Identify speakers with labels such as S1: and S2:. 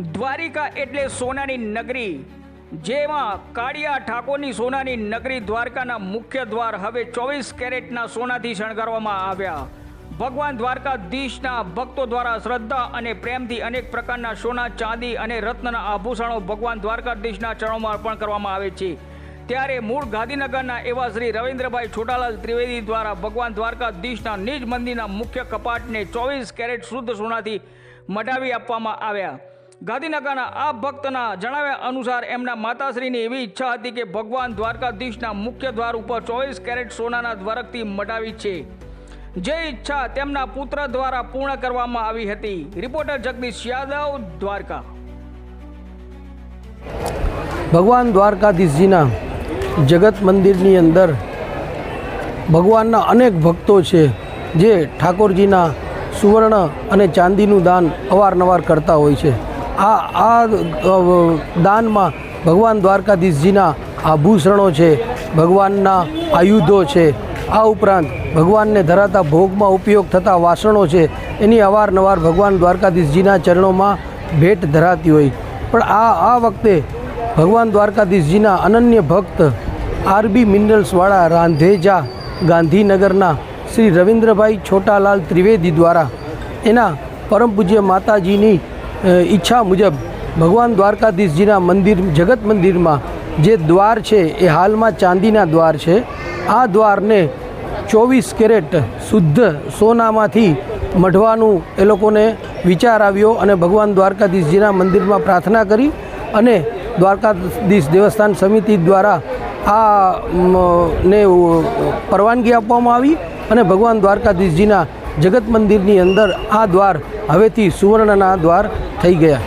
S1: દ્વારિકા એટલે સોનાની નગરી, જેમાં કાળિયા ઠાકોરની સોનાની નગરી દ્વારકાના મુખ્ય દ્વાર હવે ચોવીસ કેરેટના સોનાથી શણગારવામાં આવ્યા. ભગવાન દ્વારકાધીશના ભક્તો દ્વારા શ્રદ્ધા અને પ્રેમથી અનેક પ્રકારના સોના, ચાંદી અને રત્નના આભૂષણો ભગવાન દ્વારકાધીશના ચરણોમાં અર્પણ કરવામાં આવે છે. ત્યારે મૂળ ગાંધીનગરના એવા શ્રી રવિન્દ્રભાઈ છોટાલાલ ત્રિવેદી દ્વારા ભગવાન દ્વારકાધીશના નિજ મંદિરના મુખ્ય કપાટને ચોવીસ કેરેટ શુદ્ધ સોનાથી મઢાવી આપવામાં આવ્યા. ગાંધીનગરના આ ભક્તના જણાવ્યા અનુસાર એમના માતાશ્રીની એવી ઈચ્છા હતી કે ભગવાન દ્વારકાધીશના મુખ્ય દ્વાર ઉપર ચોવીસ કેરેટ સોનાના દ્વારકથી મટાવી છે. જે ઈચ્છા તેમના પુત્ર દ્વારા પૂર્ણ કરવામાં આવી હતી. રિપોર્ટર જગદીશ યાદવ, દ્વારકા.
S2: ભગવાન દ્વારકાધીશજીના જગત મંદિરની અંદર ભગવાનના અનેક ભક્તો છે, જે ઠાકોરજીના સુવર્ણ અને ચાંદીનું દાન અવારનવાર કરતા હોય છે. આ આ દાનમાં ભગવાન દ્વારકાધીશજીના આભૂષણો છે, ભગવાનના આયુધો છે, આ ઉપરાંત ભગવાનને ધરાતા ભોગમાં ઉપયોગ થતા વાસણો છે, એની અવારનવાર ભગવાન દ્વારકાધીશજીના ચરણોમાં ભેટ ધરાતી હોય. પણ આ આ વખતે ભગવાન દ્વારકાધીશજીના અનન્ય ભક્ત આરબી મિનરલ્સવાળા રાંધેજા ગાંધીનગરના શ્રી રવિન્દ્રભાઈ છોટાલાલ ત્રિવેદી દ્વારા એના પરમ પૂજ્ય માતાજીની ઈચ્છા મુજબ ભગવાન દ્વારકાધીશજીના મંદિર, જગત મંદિરમાં જે દ્વાર છે એ હાલમાં ચાંદીના દ્વાર છે. આ દ્વારને ચોવીસ કેરેટ શુદ્ધ સોનામાંથી મઢવાનું એ લોકોને વિચાર આવ્યો અને ભગવાન દ્વારકાધીશજીના મંદિરમાં પ્રાર્થના કરી અને દ્વારકાધીશ દેવસ્થાન સમિતિ દ્વારા આ ને પરવાનગી આપવામાં આવી અને ભગવાન દ્વારકાધીશજીના જગત મંદિરની અંદર આ દ્વાર હવેથી સુવર્ણના દ્વાર થઈ ગયા.